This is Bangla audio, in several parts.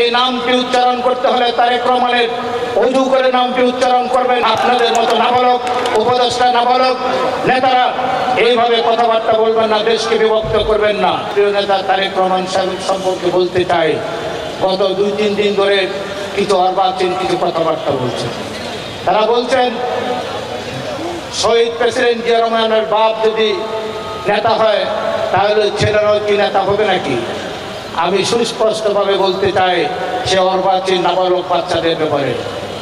এই নামটি উচ্চারণ করতে হলে তারেক রহমানের অজু করে নামটি উচ্চারণ করবেন। আপনাদের মতো নাবালক, উপদেষ্টা নাবালক, নেতারা এইভাবে কথাবার্তা বলবেন না, দেশকে বিভক্ত করবেন না। প্রিয় নেতা তারেক রহমান সাহেব সম্পর্কে বলতে চাই। গত দুই, তিন দিন ধরে কিছু অর্বাচীন কিছু কথাবার্তা বলছেন তারা বলছেন, শহীদ প্রেসিডেন্ট জিয়া রহমানের বাপ যদি নেতা হয়, তাহলে ছেলেরাও কি নেতা হবে নাকি? আমি সুস্পষ্টভাবে বলতে চাই, সে অর্বাচীন নাবালক বাচ্চাদের ব্যাপারে।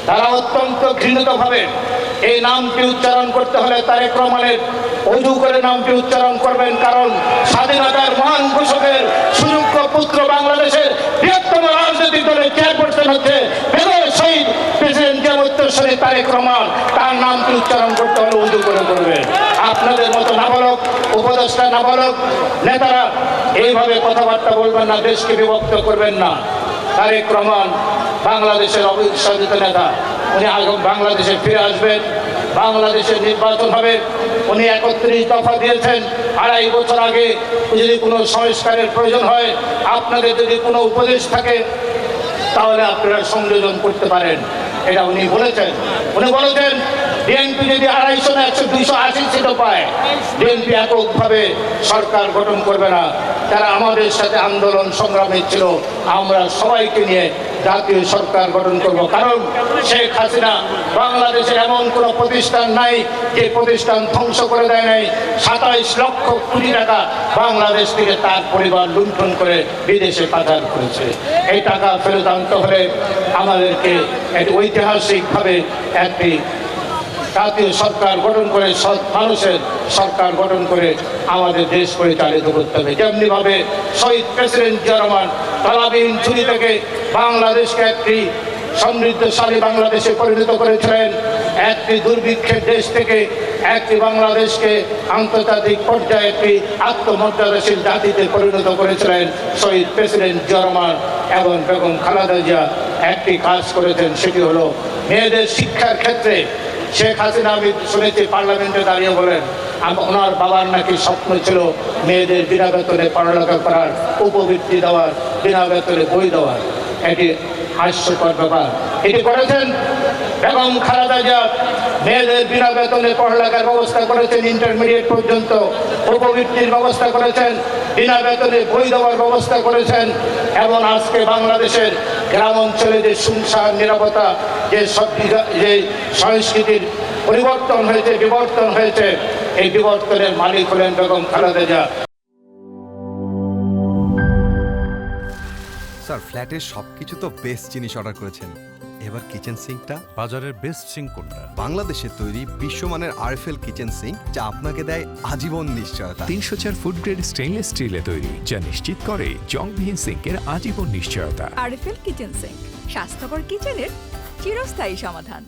তারা অত্যন্ত ঘৃণিতভাবে এই নামটি উচ্চারণ করতে হলে তারেক রহমানের অজু করে নামটি উচ্চারণ করবেন, কারণ স্বাধীনতার মহান ঘোষকের সুযোগ্য পুত্র বাংলাদেশের বৃহত্তম রাজনৈতিক দলের চেয়ারপারসন হচ্ছে শহীদ। প্রেসিডেন্ট জিয়া উত্তরসরী তারেক রহমান তার নামটি উচ্চারণ করতে হলে উজু করে করবেন। আপনাদের মতো নাবালক উপদেষ্টা নাবালক, নেতারা এইভাবে কথাবার্তা বলবেন না, দেশকে বিভক্ত করবেন না। তারেক রহমান বাংলাদেশের অবিশ্বাসিত নেতা। উনি বাংলাদেশে ফিরে আসবেন বাংলাদেশের নির্বাচন হবে। উনি একত্রিশ দফা দিয়েছেন, আড়াই বছর আগে। যদি কোনো সংস্কারের প্রয়োজন হয়, আপনাদের যদি কোনো উপদেশ থাকে, তাহলে আপনারা সংযোজন করতে পারেন। এটা উনি বলেছেন। উনি বলেছেন, বিএনপি যদি আড়াইশো না একশো দুইশো আশি সিটও পায়, বিএনপি এককভাবে সরকার গঠন করবে না। তারা আমাদের সাথে আন্দোলন সংগ্রামে ছিল, আমরা সবাইকে নিয়ে জাতীয় সরকার গঠন করব। কারণ শেখ হাসিনা বাংলাদেশের এমন কোন প্রতিষ্ঠান নাই, যে প্রতিষ্ঠান ধ্বংস করে দেয় নাই। সাতাইশ লক্ষ কোটি টাকা বাংলাদেশ থেকে তার পরিবার লুণ্ঠন করে বিদেশে পাচার করেছে। এই টাকা ফেরত আনতে হলে আমাদেরকে ঐতিহাসিকভাবে একটি জাতীয় সরকার গঠন করে সৎ মানুষের সরকার গঠন করে আমাদের দেশ পরিচালিত করতে হবে। যেমনিভাবে শহীদ প্রেসিডেন্ট জিয়া রহমান তালাবিহীন ছুরি থেকে বাংলাদেশকে একটি সমৃদ্ধশালী বাংলাদেশে পরিণত করেছিলেন, একটি দুর্ভিক্ষের দেশ থেকে একটি বাংলাদেশকে আন্তর্জাতিক পর্যায়ে একটি আত্মমর্যাদাশীল জাতিতে পরিণত করেছিলেন শহীদ প্রেসিডেন্ট জিয়া রহমান এবং বেগম খালেদা জিয়া। একটি কাজ করেছেন সেটি হলো মেয়েদের শিক্ষার ক্ষেত্রে শেখ হাসিনা আমি শুনেছি, পার্লামেন্টে দাঁড়িয়ে বলেন ওনার বাবার নাকি স্বপ্ন ছিল মেয়েদের বিনা বেতনে পড়ালেখা করার, উপবৃত্তি দেওয়ার, বিনা বেতনে বই দেওয়ার। এটি হাস্যকর ব্যাপার। এটি করেছেন বেগম খালেদা জিয়া। মেয়েদের বিনা বেতনে পড়ালেখার ব্যবস্থা করেছেন ইন্টারমিডিয়েট পর্যন্ত। উপবৃত্তির ব্যবস্থা করেছেন, বিনা বেতনে বই দেওয়ার ব্যবস্থা করেছেন। এবং আজকে বাংলাদেশের গ্রাম অঞ্চলে যে শুনশান নিরাপত্তা, যে যে সংস্কৃতির পরিবর্তন হয়েছে, বিবর্তন হয়েছে, এই বিবর্তনের মালিক হলেন বেগম খালেদা জিয়া। স্যার, ফ্ল্যাটের সব কিছু তো বেস্ট জিনিস অর্ডার করেছেন। এবার কিচেন সিঙ্কটা বাজারের বেস্ট সিঙ্ক কোনটা? বাংলাদেশে তৈরি বিশ্বমানের আরএফএল কিচেন সিঙ্ক যা আপনাকে দেয় আজীবন নিশ্চয়তা। তিনশো চার ফুড গ্রেড স্টেইনলেস স্টিলে তৈরি যা নিশ্চিত করে জংবিহীন সিঙ্কের আজীবন নিশ্চয়তা। আরএফএল কিচেন সিঙ্ক স্বাস্থ্যকর কিচেনের চিরস্থায়ী সমাধান।